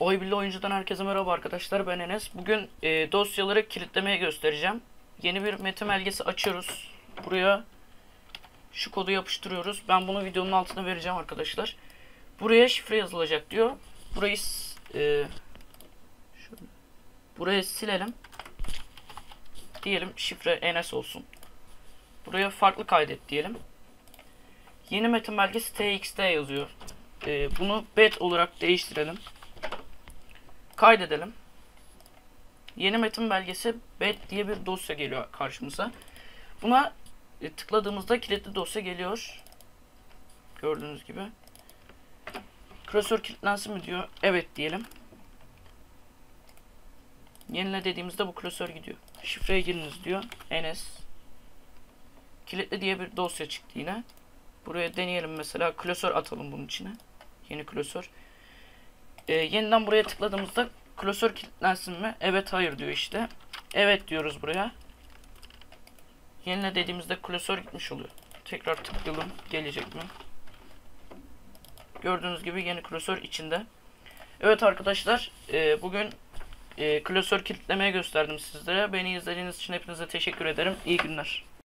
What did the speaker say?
Oybilli oyuncudan herkese merhaba arkadaşlar ben Enes. Bugün e, dosyaları kilitlemeye göstereceğim. Yeni bir metin belgesi açıyoruz. Buraya şu kodu yapıştırıyoruz. Ben bunu videonun altına vereceğim arkadaşlar. Buraya şifre yazılacak diyor. Burayı e, şöyle, buraya silelim. Diyelim şifre Enes olsun. Buraya farklı kaydet diyelim. Yeni metin belgesi txt yazıyor. E, bunu bet olarak değiştirelim. Kaydedelim. Yeni metin belgesi bet diye bir dosya geliyor karşımıza. Buna e, tıkladığımızda kilitli dosya geliyor. Gördüğünüz gibi. Klasör kilitlensin mi diyor. Evet diyelim. Yenile dediğimizde bu klasör gidiyor. Şifreye giriniz diyor. Enes. Kilitli diye bir dosya çıktı yine. Buraya deneyelim mesela. Klasör atalım bunun içine. Yeni klasör. Ee, yeniden buraya tıkladığımızda klasör kilitlensin mi? Evet hayır diyor işte. Evet diyoruz buraya. Yenile dediğimizde klasör gitmiş oluyor. Tekrar tıklayalım. Gelecek mi? Gördüğünüz gibi yeni klasör içinde. Evet arkadaşlar e, bugün e, klasör kilitlemeye gösterdim sizlere. Beni izlediğiniz için hepinize teşekkür ederim. İyi günler.